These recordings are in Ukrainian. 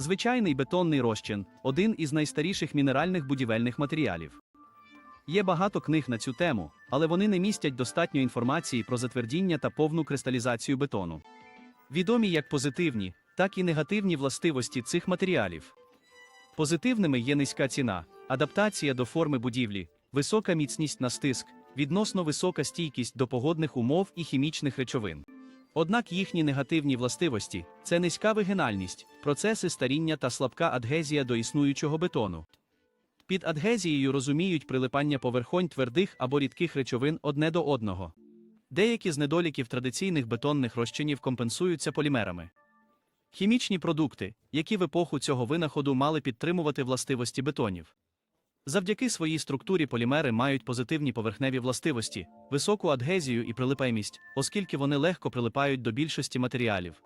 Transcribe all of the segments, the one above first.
Звичайний бетонний розчин один із найстаріших мінеральних будівельних матеріалів. Є багато книг на цю тему, але вони не містять достатньо інформації про затвердіння та повну кристалізацію бетону. Відомі як позитивні, так і негативні властивості цих матеріалів. Позитивними є низька ціна, адаптація до форми будівлі, висока міцність на стиск, відносно висока стійкість до погодних умов і хімічних речовин. Однак їхні негативні властивості це низька вигинальність, процеси старіння та слабка адгезія до існуючого бетону. Під адгезією розуміють прилипання поверхонь твердих або рідких речовин одне до одного. Деякі з недоліків традиційних бетонних розчинів компенсуються полімерами. Хімічні продукти, які в епоху цього винаходу мали підтримувати властивості бетонів. Завдяки своїй структурі полімери мають позитивні поверхневі властивості, високу адгезію і прилипаємість, оскільки вони легко прилипають до більшості матеріалів.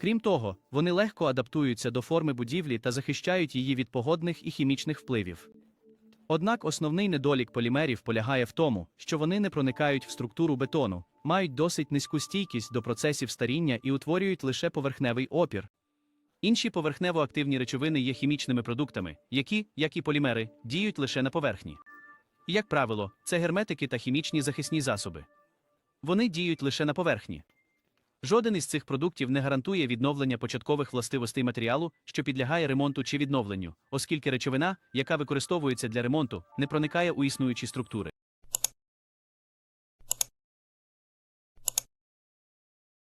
Крім того, вони легко адаптуються до форми будівлі та захищають її від погодних і хімічних впливів. Однак основний недолік полімерів полягає в тому, що вони не проникають в структуру бетону, мають досить низьку стійкість до процесів старіння і утворюють лише поверхневий опір. Інші поверхнево-активні речовини є хімічними продуктами, які, як і полімери, діють лише на поверхні. Як правило, це герметики та хімічні захисні засоби. Вони діють лише на поверхні. Жоден із цих продуктів не гарантує відновлення початкових властивостей матеріалу, що підлягає ремонту чи відновленню, оскільки речовина, яка використовується для ремонту, не проникає у існуючі структури.